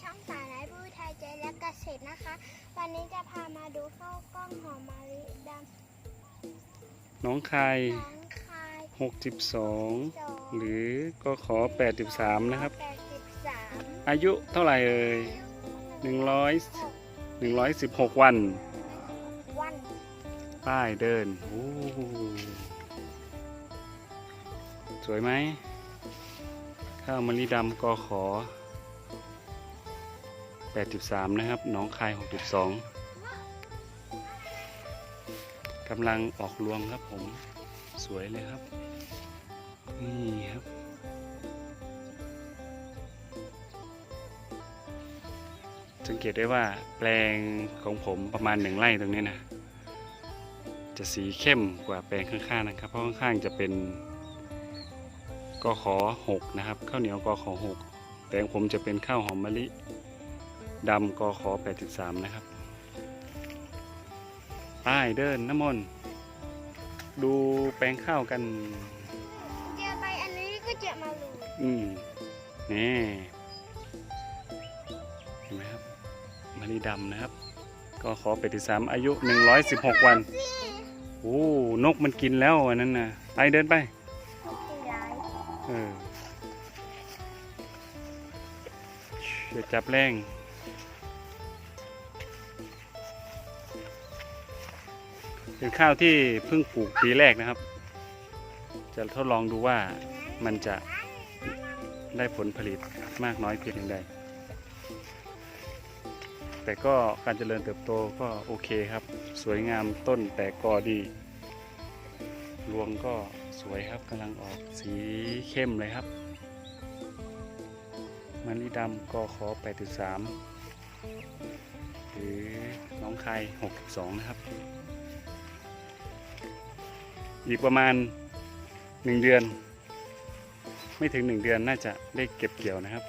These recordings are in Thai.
ช่องสารไร้ผู้ไทยใจและเกษตรนะคะ วันนี้จะพามาดูข้าวกล้องหอมมะลิดน้องคายำน้องคาย62สองหรือก็ขอ83 นะครับ แปดสิบสามอายุเท่าไหร่เอ่ย100 116 วัน วันป้ายเดินโอ้สวยไหม ข้าวมะลิดำกอขอ 83 นะครับหน้องคาย 62กำลังออกรวงครับผมสวยเลยครับ นี่ครับ สังเกตได้ว่าแปลงของผมประมาณหนึ่งไร่ตรงนี้นะ จะสีเข้มกว่าแปลงข้างๆนะครับ เพราะข้างๆจะเป็นกอขอหกนะครับ ข้าวเหนียวกอขอหกแปลงผมจะเป็นข้าวหอมมะลิ ดำกอขอ 83 นะครับ ป้ายเดินน้ำมนต์ดูแปลงข้าวกันเจอไปอันนี้ก็จะมาลูอืมนี่เห็นไหมครับมะลิดำนะครับ ก็ขอไปที่สามอายุ 116 วัน โอ้ นกมันกินแล้วอันนั้นนะไปเดินไปไม่เป็นไรเอออย่าจับแรง เป็นข้าวที่เพิ่งปลูกปีแรกนะครับ จะทดลองดูว่ามันจะได้ผลผลิตมากน้อยเพียงใด แต่ก็การเจริญเติบโตก็โอเคครับ สวยงามต้นแตกกอดี รวงก็สวยครับกำลังออกสีเข้มเลยครับมันลิดำกอขอ83หรือน้องคาย 62 นะครับ อีกประมาณ 1 เดือน ไม่ถึง 1 เดือนน่าจะได้เก็บเกี่ยวนะครับ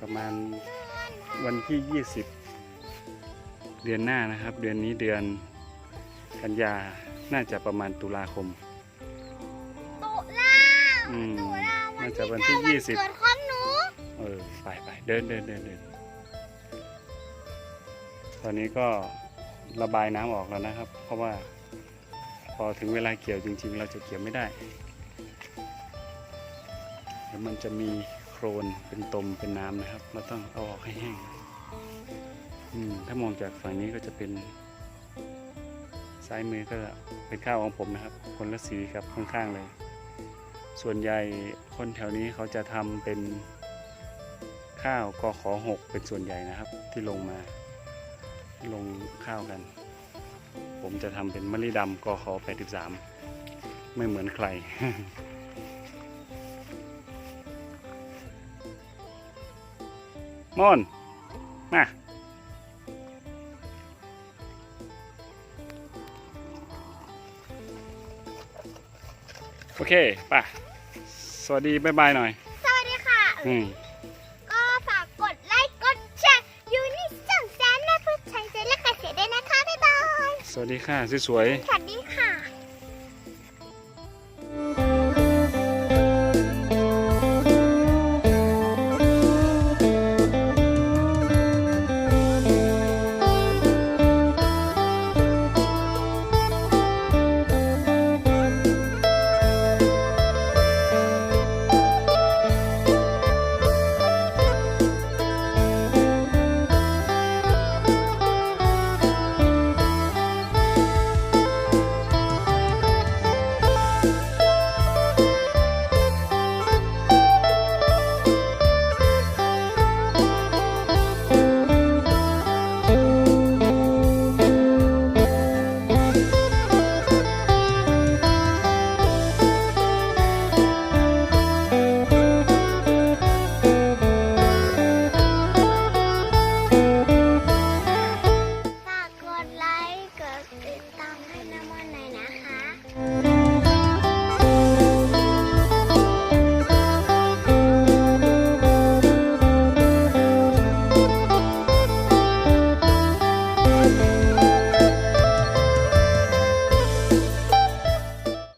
ประมาณวันที่ 20 เดือนหน้านะครับ เดือนนี้เดือนกันยาน่าจะประมาณตุลาคม ตุลาอืมตุลาน่าจะวันที่เก้ายี่สิบเกิดของหนูเออไปไปเดินเดินเดินเดินตอนนี้ก็ระบายน้ำออกแล้วนะครับ เพราะว่าพ อถึงเวลาเกี่ยวจริง ๆ เราจะเกี่ยวไม่ได้เดี๋ยวมันจะมีโครนเป็นตมเป็นน้ำนะครับ เราต้องเอาออกให้แห้งถ้ามองจากฝั่งนี้ก็จะเป็นซ้ายมือก็เป็นข้าวของผมนะครับ คนละสีครับข้างๆเลย ส่วนใหญ่คนแถวนี้เขาจะทำเป็นข้าวกอขอหกเป็นส่วนใหญ่นะครับ ที่ลงมาลงข้าวกัน ผมจะทำเป็นมะลิดำกอขอแปดสิบสามไม่เหมือนใคร มอนมาโอเค ป่ะ สวัสดี บ๊ายบายหน่อย สวัสดีค่ะ อืม วัสดีค่ะสวยๆ